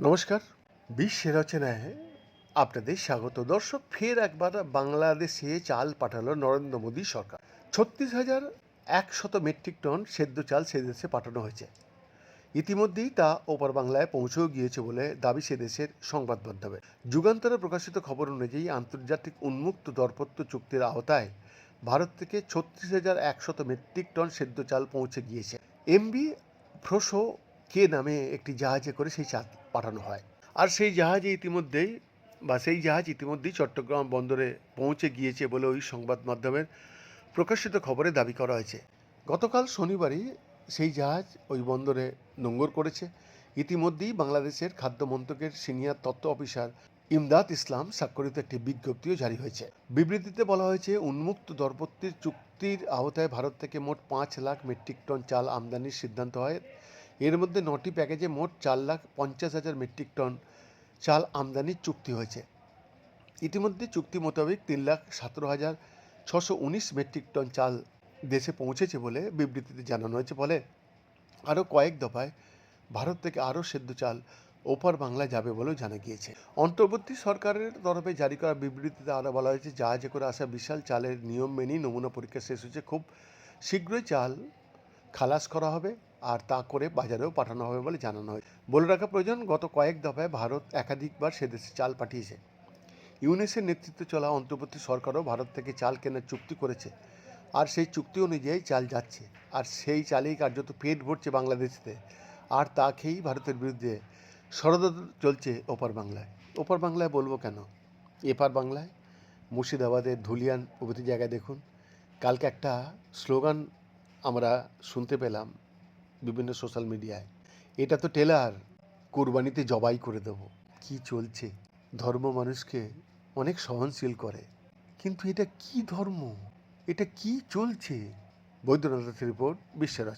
নমস্কার। বিশ্বের রচনায় আপনাদের স্বাগত। দর্শক, ফের একবার বাংলাদেশে চাল পাঠালো নরেন্দ্র মোদী সরকার। ছত্রিশ হাজার একশত মেট্রিক টন সেদ্ধ চাল সে দেশে পাঠানো হয়েছে। ইতিমধ্যেই তা ওপার বাংলায় পৌঁছেও গিয়েছে বলে দাবি সে দেশের সংবাদ মাধ্যমে। যুগান্তরে প্রকাশিত খবর অনুযায়ী আন্তর্জাতিক উন্মুক্ত দরপত্র চুক্তির আওতায় ভারত থেকে ছত্রিশ হাজার একশত মেট্রিক টন সেদ্ধ চাল পৌঁছে গিয়েছে। এমবি ফ্রোসো কে নামে একটি জাহাজে করে সেই চাল পাঠানো হয়। আর সেই জাহাজে ইতিমধ্যেই বা সেই জাহাজ ইতিমধ্যেই চট্টগ্রাম বন্দরে পৌঁছে গিয়েছে বলে ওই সংবাদ মাধ্যমের প্রকাশিত খবরে দাবি করা হয়েছে। গতকাল শনিবারই সেই জাহাজ ওই বন্দরে নোঙ্গর করেছে। ইতিমধ্যেই বাংলাদেশের খাদ্য মন্ত্রকের সিনিয়র তত্ত্ব অফিসার ইমদাদ ইসলাম স্বাক্ষরিত একটি বিজ্ঞপ্তিও জারি হয়েছে। বিবৃতিতে বলা হয়েছে, উন্মুক্ত দরপত্তির চুক্তির আওতায় ভারত থেকে মোট পাঁচ লাখ মেট্রিক টন চাল আমদানির সিদ্ধান্ত হয়। এর মধ্যে নটি প্যাকেজে মোট চার লাখ পঞ্চাশ হাজার মেট্রিক টন চাল আমদানির চুক্তি হয়েছে। ইতিমধ্যে চুক্তি মোতাবেক তিন লাখ সতেরো হাজার ছশো উনিশ মেট্রিক টন চাল দেশে পৌঁছেছে বলে বিবৃতিতে জানানো হয়েছে। ফলে আরও কয়েক দফায় ভারত থেকে আরও সেদ্ধ চাল ওপার বাংলা যাবে বলেও জানা গিয়েছে। অন্তর্বর্তী সরকারের তরফে জারি করা বিবৃতিতে আরও বলা হয়েছে, জাহাজে করে আসা বিশাল চালের নিয়ম মেনেই নমুনা পরীক্ষা শেষ হয়েছে। খুব শীঘ্রই চাল খালাস করা হবে আর তা করে বাজারেও পাঠানো হবে বলে জানানো হয়। বলে রাখা প্রয়োজন, গত কয়েক দফায় ভারত একাধিকবার সেদেশে চাল পাঠিয়েছে। ইউনেসের নেতৃত্বে চলা অন্তর্বর্তী সরকারও ভারত থেকে চাল কেনার চুক্তি করেছে। আর সেই চুক্তি অনুযায়ী চাল যাচ্ছে। আর সেই চালেই কার্যত পেট ভরছে বাংলাদেশতে আর তা খেয়েই ভারতের বিরুদ্ধে ষড়যন্ত্র চলছে ওপার বাংলায়। ওপার বাংলায় বলব কেন? এপার বাংলায় মুর্শিদাবাদের ধুলিয়ান প্রভৃতি জায়গায় দেখুন, কালকে একটা স্লোগান আমরা শুনতে পেলাম বিভিন্ন সোশ্যাল মিডিয়ায়। এটা তো টেলার, কোরবানিতে জবাই করে দেবো। কি চলছে? ধর্ম মানুষকে অনেক সহনশীল করে। কিন্তু এটা কি ধর্ম? এটা কি চলছে? বৈদ্যনাথের রিপোর্ট বিশ্বের